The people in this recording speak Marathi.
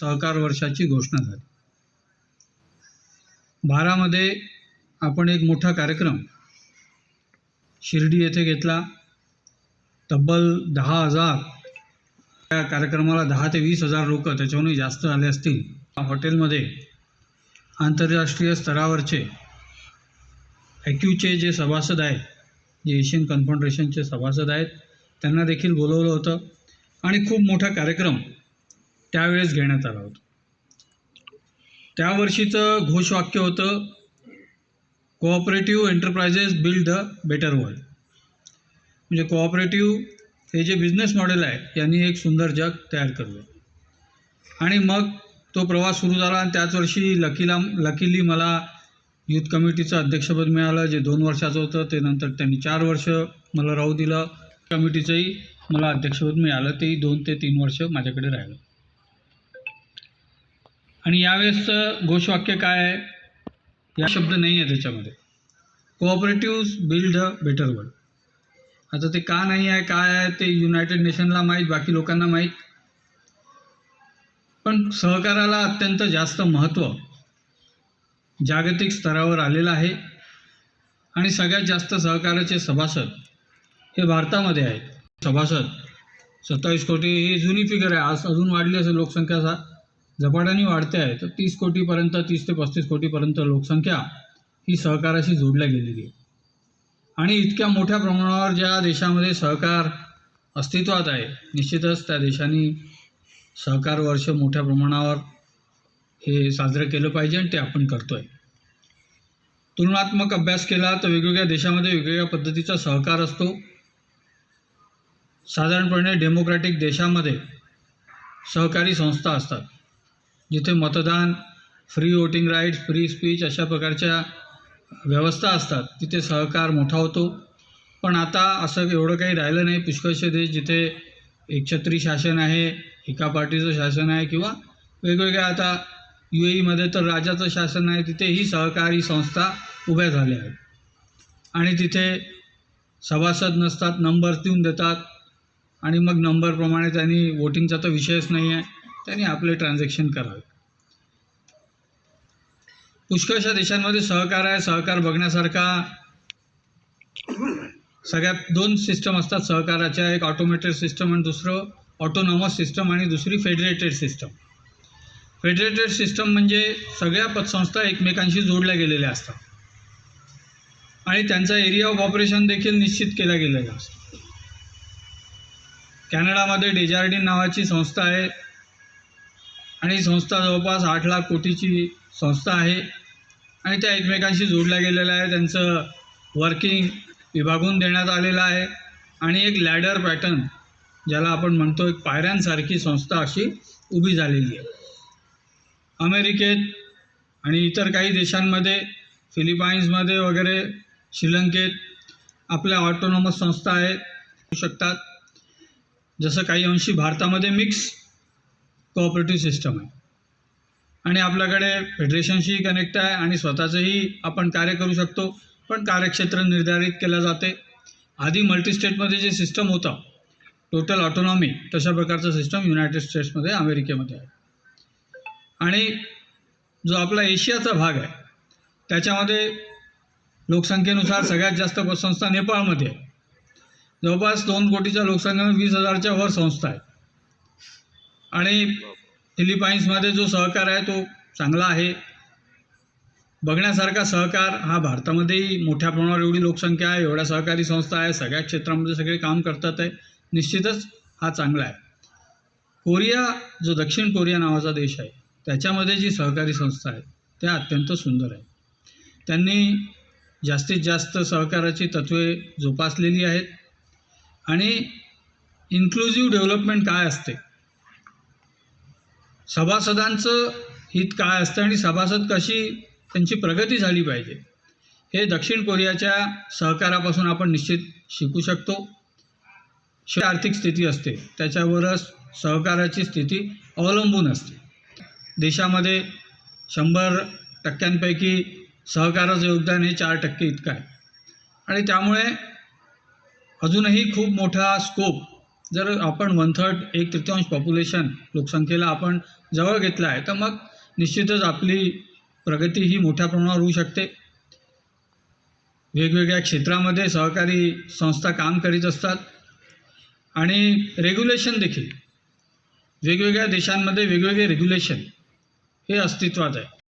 सहकार वर्षाची घोषणा झाली. बारामध्ये आपण एक मोठा कार्यक्रम शिर्डी येथे घेतला. तब्बल दहा हजार त्या कार्यक्रमाला दहा ते वीस हजार लोक त्याच्याहूनही जास्त आले असतील. हॉटेलमध्ये आंतरराष्ट्रीय स्तरावरचे ॲक्यूचे जे सभासद आहेत जे एशियन कन्फेडरेशनचे सभासद आहेत त्यांना देखील बोलवलं होतं. आणि खूप मोठा कार्यक्रम त्यावेळेस घेण्यात आला होता. त्या वर्षीचं घोषवाक्य होतं cooperative enterprises build the better world म्हणजे कोऑपरेटिव्ह हे जे बिझनेस मॉडेल आहे यांनी एक सुंदर जग तयार करलं. आणि मग तो प्रवास सुरू झाला आणि त्याच वर्षी लकीला लकीली मला यूथ कमिटीचं अध्यक्षपद मिळालं जे दोन वर्षाचं होतं. ते नंतर त्यांनी चार वर्ष मला राहू दिलं. कमिटीचंही मला अध्यक्षपद मिळालं. तेही दोन ते तीन वर्ष माझ्याकडे राहिलं. आणि यावेळेसचं घोषवाक्य काय आहे? या शब्द नाही आहे त्याच्यामध्ये. Cooperative build the better world आता ते का नाही आहे काय आहे ते युनायटेड नेशनला माहीत बाकी लोकांना माहीत. पण सहकाराला अत्यंत जास्त महत्त्व जागतिक स्तरावर आलेलं आहे. आणि सगळ्यात जास्त सहकाराचे सभासद हे भारतामध्ये आहेत. सभासद सत्तावीस कोटी ही जुनी फिगर आहे. आज अजून वाढली असेल लोकसंख्या झपाट्याने वाढते आहे तर तीस कोटीपर्यंत तीस ते पस्तीस कोटीपर्यंत लोकसंख्या ही सहकाराशी जोडल्या गेलेली आहे. आणि इतक्या मोठ्या प्रमाणावर ज्या देशामध्ये सहकार अस्तित्वात आहे निश्चितच त्या देशांनी सहकार वर्ष मोठ्या प्रमाणावर हे साजरं केलं पाहिजे आणि ते आपण करतो आहे तुलनात्मक अभ्यास केला तर वेगवेगळ्या देशामध्ये वेगवेगळ्या पद्धतीचा सहकार असतो. साधारणपणे डेमोक्रॅटिक देशामध्ये सहकारी संस्था असतात. जिथे मतदान free voting rights free speech अशा प्रकारच्या व्यवस्था असतात तिथे सहकार मोठा होतो. पण आता असं एवढं काही राहिलं नाही. पुष्कळसे देश जिथे एकछत्री शासन आहे एका पार्टीचं शासन आहे किंवा वेगवेगळ्या आता यू एईमध्ये तर राजाचं शासन आहे तिथेही सहकारी संस्था उभ्या झाल्या आहेत. आणि तिथे सभासद नसतात नंबर देऊन देतात. आणि मग नंबरप्रमाणे त्यांनी वोटिंगचा तर विषयच नाही आहे त्यांनी आपले ट्रान्झॅक्शन करावे. पुष्कळशा देशांमध्ये सहकार आहे सहकार बघण्यासारखा. सगळ्यात दोन सिस्टम असतात सहकाराच्या एक ऑटोमेटेड सिस्टम आणि दुसरं ऑटोनॉमस सिस्टम आणि दुसरी फेडरेटेड सिस्टम फेडरेटेड सिस्टम म्हणजे सगळ्या पतसंस्था एकमेकांशी जोडल्या गेलेल्या असतात. आणि त्यांचा एरिया ऑफ ऑपरेशन देखील निश्चित केला गेलेला असतो. कॅनडामध्ये डेजार्डिन नावाची संस्था आहे. आणि संस्था जवळपास आठ लाख कोटीची संस्था आहे. आणि त्या एकमेकांशी जोडल्या गेलेल्या आहे त्यांचं वर्किंग विभागून देण्यात आलेलं आहे. आणि एक लॅडर पॅटर्न ज्याला आपण म्हणतो एक पायऱ्यांसारखी संस्था अशी उभी झालेली आहे. अमेरिकेत आणि इतर काही देशांमध्ये फिलिपाईन्समध्ये वगैरे श्रीलंकेत आपल्या ऑटोनॉमस संस्था आहेत. होऊ शकतात. जसं काही अंशी भारतामध्ये मिक्स कोऑपरेटिव्ह सिस्टम आहे. आणि आपल्याकडे फेडरेशनशी कनेक्ट आहे आणि स्वतःचंही आपण कार्य करू शकतो पण कार्यक्षेत्र निर्धारित केलं जाते. आधी मल्टीस्टेटमध्ये जे सिस्टम होतं टोटल ऑटोनॉमी तशा प्रकारचं सिस्टम युनायटेड स्टेट्समध्ये अमेरिकेमध्ये आहे. आणि जो आपला एशियाचा भाग आहे त्याच्यामध्ये लोकसंख्येनुसार सगळ्यात जास्त पतसंस्था नेपाळमध्ये आहे. जवळपास दोन कोटीच्या लोकसंख्येने वीस हजारच्या वर संस्था आहेत. आणि फिलिपाईन्समध्ये जो सहकार आहे तो चांगला आहे. बघण्यासारखा सहकार हा भारतामध्येही मोठ्या प्रमाणावर एवढी लोकसंख्या आहे एवढ्या सहकारी संस्था आहे सगळ्या क्षेत्रामध्ये सगळे काम करतात आहे. निश्चितच हा चांगला आहे. कोरिया जो दक्षिण कोरिया नावाचा देश आहे त्याच्यामध्ये जी सहकारी संस्था आहे त्या अत्यंत सुंदर आहे. त्यांनी जास्तीत जास्त सहकाराची तत्त्वे जोपासलेली आहेत. आणि इन्क्लुझिव्ह डेव्हलपमेंट काय असते? सभासदांचं हित काय असतं आणि सभासद कशी त्यांची प्रगती झाली पाहिजे हे दक्षिण कोरियाच्या सहकारापासून आपण निश्चित शिकू शकतो. शे आर्थिक स्थिती असते त्याच्यावरच सहकाराची स्थिती अवलंबून असते. देशामध्ये शंभर टक्क्यांपैकी सहकाराचं योगदान हे चार टक्के इतकं आहे. आणि त्यामुळे अजूनही खूप मोठा स्कोप जर आपण वन थर्ड एक तृतीयांश पॉप्युलेशन लोकसंख्येला आपण जवळ घेतलं आहे तर मग निश्चितच आपली प्रगती ही मोठ्या प्रमाणावर होऊ शकते. वेगवेगळ्या क्षेत्रामध्ये सहकारी संस्था काम करीत असतात. आणि रेग्युलेशन देखील. वेगवेगळ्या देशांमध्ये वेगवेगळे रेग्युलेशन हे अस्तित्वात आहे.